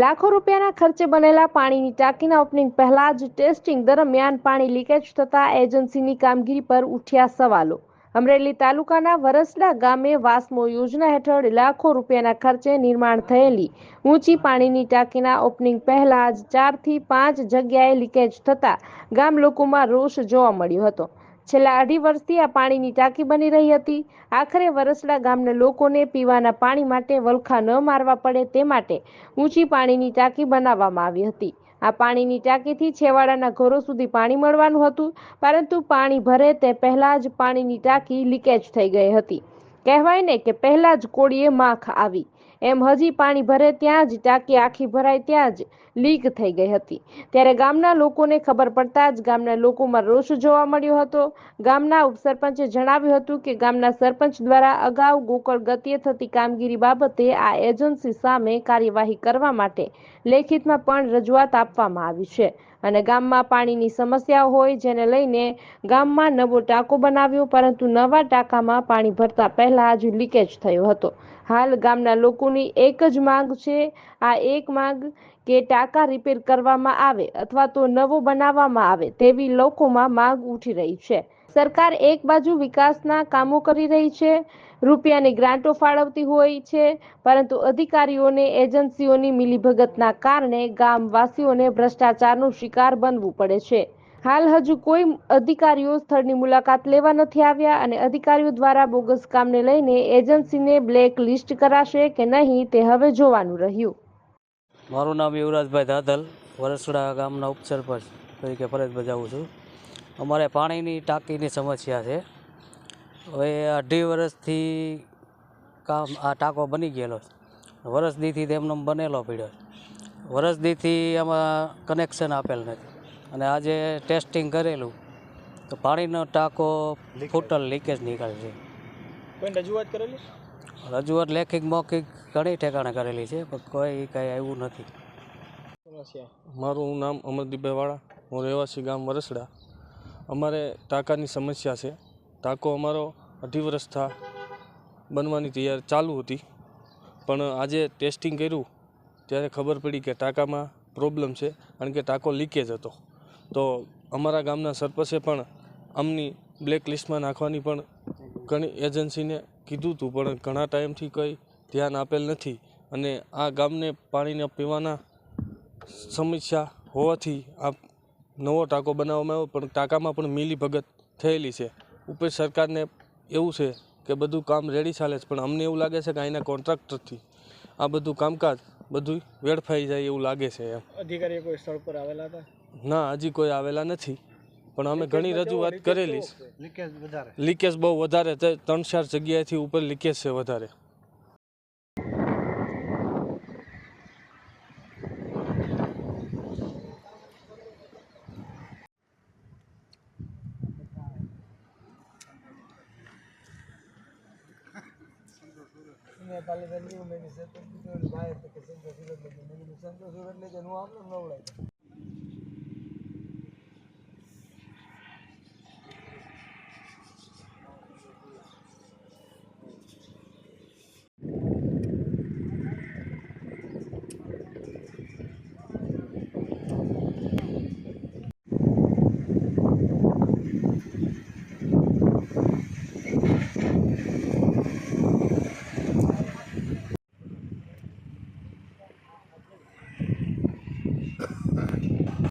લાખો રૂપિયાના ખર્ચે બનેલા પાણીની ટાંકીના ઓપનિંગ પહેલા જ ટેસ્ટિંગ દરમિયાન પાણી લીકેજ થતા એજન્સીની કામગીરી પર ઉઠ્યા સવાલો. અમરેલી તાલુકાના વરસડા ગામે વાસ્મો યોજના હેઠળ લાખો રૂપિયાના ખર્ચે નિર્માણ થયેલી ઊંચી પાણીની ટાંકીના ઓપનિંગ પહેલા જ ચારથી પાંચ જગ્યાએ લીકેજ થતા ગામ લોકોમાં રોષ જોવા મળ્યો હતો. છેલ્લા અઢી વર્ષથી આ પાણીની ટાંકી બની રહી હતી. આખરે વરસડા ગામના લોકોને પીવાના પાણી માટે વલખા ન મારવા પડે તે માટે ઊંચી પાણીની ટાંકી બનાવવામાં આવી હતી. આ પાણીની ટાંકીથી છેવાડાના ઘરો સુધી પાણી મળવાનું હતું, પરંતુ પાણી ભરે તે પહેલા જ પાણીની ટાંકી લીકેજ થઈ ગઈ હતી. કહેવાય ને કે પહેલા જ કોળીએ માખ આવી. એમ હજી પાણી ભરે ત્યાં જ, ટાંકી આખી ભરાય ત્યાં જ લીક થઈ ગઈ હતી. ત્યારે ગામના લોકોને ખબર પડતા જ ગામના લોકોમાં રોષ જોવા મળ્યો હતો. ગામના ઉપસરપંચે જણાવ્યું હતું કે ગામના સરપંચ દ્વારા અગાઉ ગોકળ ગતિએ થતી કામગીરી બાબતે આ એજન્સી સામે કાર્યવાહી કરવા માટે લેખિતમાં પણ રજૂઆત આપવામાં આવી છે. અને ગામમાં પાણીની સમસ્યા હોય જેને લઈને ગામમાં નવો ટાંકો બનાવ્યો, પરંતુ નવા ટાંકામાં પાણી ભરતા પહેલા જ લીકેજ થયો હતો. હાલ ગામના લોકોની એક જ માંગ છે, આ એક માંગ કે ટાંકા રિપેર કરવામાં આવે અથવા તો નવો બનાવવામાં આવે તેવી લોકોમાં માંગ ઉઠી રહી છે. સરકાર એક બાજુ વિકાસના કામો કરી રહી છે, રૂપિયાની ગ્રાન્ટો ફાળવતી હોય છે, પરંતુ અધિકારીઓને એજન્સીઓની મિલીભગતના કારણે ગામવાસીઓને ભ્રષ્ટાચારનો શિકાર બનવું પડે છે. હાલ હજુ કોઈ અધિકારીઓ સ્થળની મુલાકાત લેવા નથી આવ્યા અને અધિકારીઓ દ્વારા બોગસ કામને લઈને એજન્સીને બ્લેક લિસ્ટ કરાશે કે નહીં તે હવે જોવાનું રહ્યું. મારું નામ યુવરાજભાઈ ધાદલ વરસડા ગામના ઉપસરપંચ તરીકે ફરજ બજાવું છું. અમારે પાણીની ટાંકીની સમસ્યા છે. હવે અઢી વર્ષથી કામ આ ટાંકો બની ગયેલો છે. વરસ દીથી તેમનો બનેલો પીડ્યો છે. વરસ આમાં કનેક્શન આપેલ નથી. અને આજે ટેસ્ટિંગ કરેલું. તો પાણીનો ટાંકો ફૂટલ લીકેજ નીકળે છે. કોઈ રજૂઆત કરેલી? રજૂઆત લેખિક મૌખિક ઘણી ઠેકાણે કરેલી છે પણ કોઈ કાંઈ આવ્યું નથી. મારું નામ અમરદીપભાઈ વાળા હું રહેવાસી ગામ વરસડા. અમારે ટાંકાની સમસ્યા છે. ટાંકો અમારો અઢી વર્ષ થા બનવાની તૈયાર ચાલુ હતી. પણ આજે ટેસ્ટિંગ કર્યું ત્યારે ખબર પડી કે ટાંકામાં પ્રોબ્લેમ છે કારણ કે ટાંકો લીકેજ હતો. તો અમારા ગામના સરપંચે પણ અમની બ્લેક લિસ્ટમાં નાખવાની પણ ઘણી એજન્સીને કીધું હતું, પણ ઘણા ટાઈમથી કંઈ ધ્યાન આપેલ નથી અને આ ગામને પાણીને પીવાના સમસ્યા હોવાથી આ નવો ટાંકો બનાવવામાં આવ્યો, પણ ટાંકામાં પણ મિલીભગત થયેલી છે. ઉપર સરકારને એવું છે કે બધું કામ રેડી ચાલે છે, પણ અમને એવું લાગે છે કે અહીંના કોન્ટ્રાક્ટરથી આ બધું કામકાજ બધું વેડફાઈ જાય એવું લાગે છે એમ. અધિકારીઓ કોઈ સ્થળ પર આવેલા હતા? ના હજી કોઈ આવેલા નથી. પણ અમે ઘણી રજૂઆત કરેલી છે? લીકેજ વધારે. લીકેજ બહુ વધારે ત્રણ ચાર જગ્યાએથી ઉપર લીકેજ છે વધારે. મેં કાલે તંદુર મેં સંતોષ કીધું ભાઈ કે સંતોષ સુરત મેં સંતોષ સુરત લઈ જવાનું આપણે નવડાય